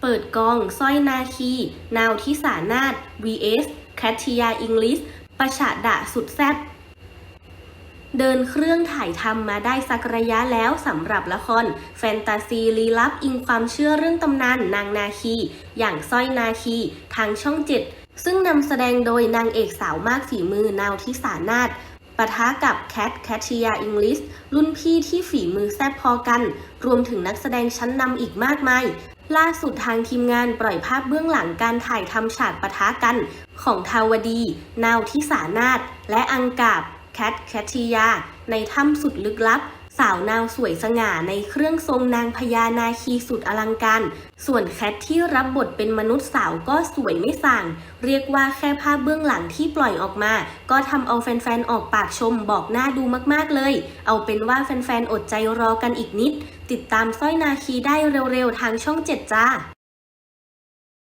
เปิดกองสร้อยนาคี นาวทิสานาถ vs แคทริยาอิงลิสประชาดะสุดแซ่บเดินเครื่องถ่ายทำมาได้สักระยะแล้วสำหรับละคร แฟนตาซีลี้ลับอิงความเชื่อเรื่องตำนานนางนาคี อย่างสร้อยนาคี ทางช่องเจ็ดซึ่งนำแสดงโดยนางเอกสาวมากฝีมือนาวทิสานาถปะทะกับแคทแคทริยาอิงลิสรุ่นพี่ที่ฝีมือแซ่บพอกัน รวมถึงนักแสดงชั้นนำอีกมากมาย ล่าสุดทางทีมงานปล่อยภาพเบื้องหลังการถ่ายทำฉากปะทะกัน ของทาวดี นาวทิสานาตและอังกาบ แคทแคทริยา ในถ้ำสุดลึกลับ สาวนาวสวยสง่าในเครื่องทรงนางพญานาคีสุดอลังการ ส่วนแคทที่รับบทเป็นมนุษย์สาวก็สวยไม่สั่ง เรียกว่าแค่ภาพเบื้องหลังที่ปล่อยออกมา ก็ทำเอาแฟนๆ ออกปากชมบอกหน้าดูมากๆเลย เอาเป็นว่าแฟนๆ อดใจรอกันอีกนิด ติดตามสร้อยนาคีได้เร็วๆ ทางช่อง 7 จ้า